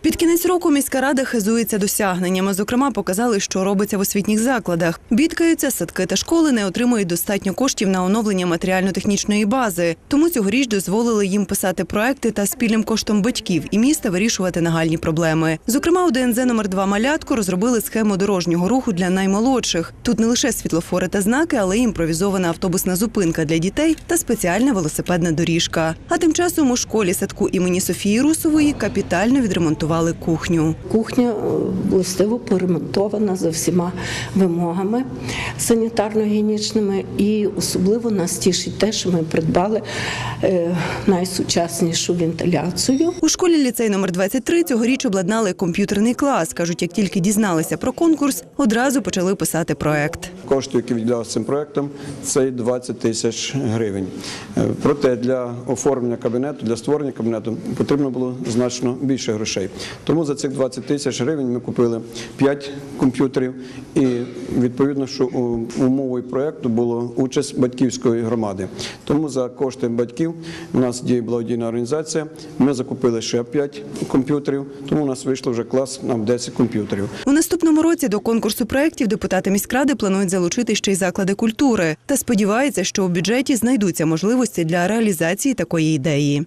Під кінець року міська рада хизується досягненнями. Зокрема, показали, що робиться в освітніх закладах. Бідкаються, садки та школи не отримують достатньо коштів на оновлення матеріально-технічної бази. Тому цьогоріч дозволили їм писати проекти та спільним коштом батьків і міста вирішувати нагальні проблеми. Зокрема, у ДНЗ номер 2 малятко розробили схему дорожнього руху для наймолодших. Тут не лише світлофори та знаки, але й імпровізована автобусна зупинка для дітей та спеціальна велосипедна доріжка. А тим часом у школі садку імені Софії Русової капітально відремонтували кухню. Кухня е, властиво поремонтована за всіма вимогами санітарно-гігієнічними, і особливо нас тішить те, що ми придбали е, найсучаснішу вентиляцію. У школі ліцей номер 23 цьогоріч обладнали комп'ютерний клас. кажуть, як тільки дізналися про конкурс, одразу почали писати проект. Кошти, які виділялися цим проектом, це 20 тисяч гривень. Е, Проте для оформлення кабінету, для створення кабінету потрібно було значно більше грошей. Тому за цих 20 тисяч гривень ми купили 5 комп'ютерів, і відповідно, що умовою проекту було участь батьківської громади. Тому за кошти батьків у нас діє благодійна організація. Ми закупили ще 5 комп'ютерів, тому у нас вийшло вже клас на 10 комп'ютерів. У наступному році до конкурсу проєктів депутати міськради планують залучити ще й заклади культури та сподівається, що у бюджеті знайдуться можливості для реалізації такої ідеї.